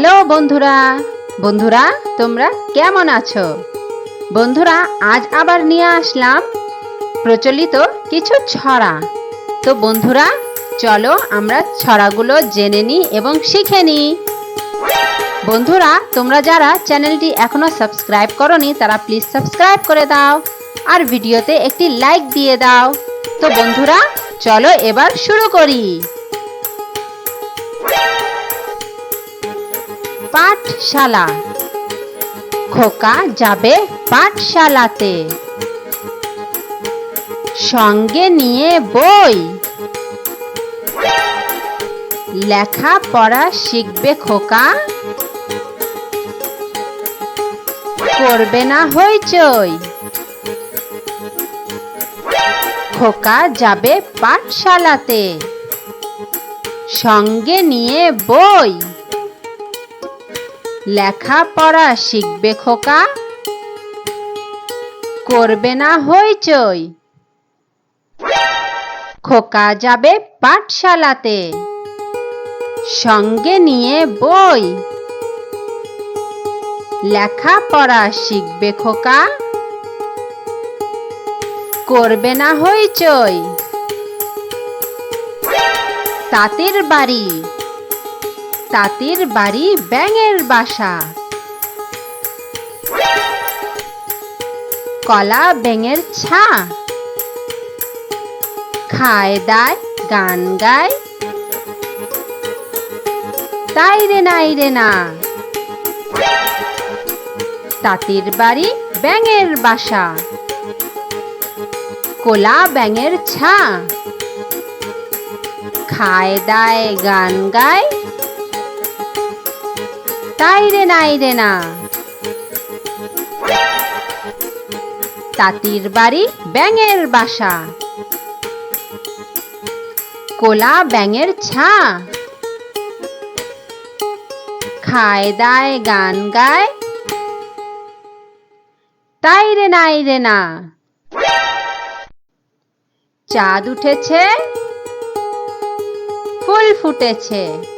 Hello, বন্ধুরা। বন্ধুরা, তোমরা কেমন আছো? বন্ধুরা, আজ আবার নিয়ে আসলাম প্রচলিত কিছু ছড়া। তো বন্ধুরা, চলো আমরা ছড়াগুলো জেনে নিই এবং শিখে নিই। বন্ধুরা, তোমরা যারা চ্যানেলটি এখনও সাবস্ক্রাইব করনি, তারা প্লিজ সাবস্ক্রাইব করে দাও আর ভিডিওতে একটি লাইক দিয়ে দাও। তো বন্ধুরা, চলো এবার শুরু করি। পাঠশালা। খোকা যাবে পাঠশালাতে। সঙ্গে নিয়ে বই। লেখা পড়া শিখবে খোকা? করবে না হইচই। খোকা যাবে পাঠশালাতে। সঙ্গে নিয়ে বই। লেখা পড়া শিখবে খোকা? করবে না হইচই। খোকা যাবে পাঠশালাতে। সঙ্গে নিয়ে বই। লেখা পড়া শিখবে খোকা? করবে না হইচই। তাঁতির বাড়ি। তাঁতির বাড়ি ব্যাঙের বাসা। কলা ব্যাঙের ছা। খায় দায়, গান গায়। তাই রে নাই রে না। তাঁতির বাড়ি ব্যাঙের বাসা। কোলা ব্যাঙের ছা। খায় দায়, গান গায়। তাই রে, নাই রে, না। তাঁতির বাড়ি ব্যাঙের বাসা। কোলা ব্যাঙের ছা। খায় দায়, গান গায়। তাই রে, নাই রে, না। চাঁদ উঠেছে, ফুল ফুটেছে।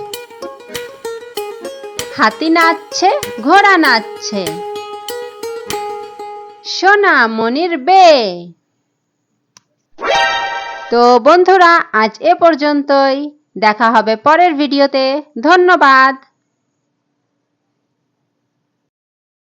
হাতি নাচছে, ঘোড়া নাচছে। সোনা মনির বে। তো বন্ধুরা, আজ এ পর্যন্তই। দেখা হবে পরের ভিডিওতে। ধন্যবাদ।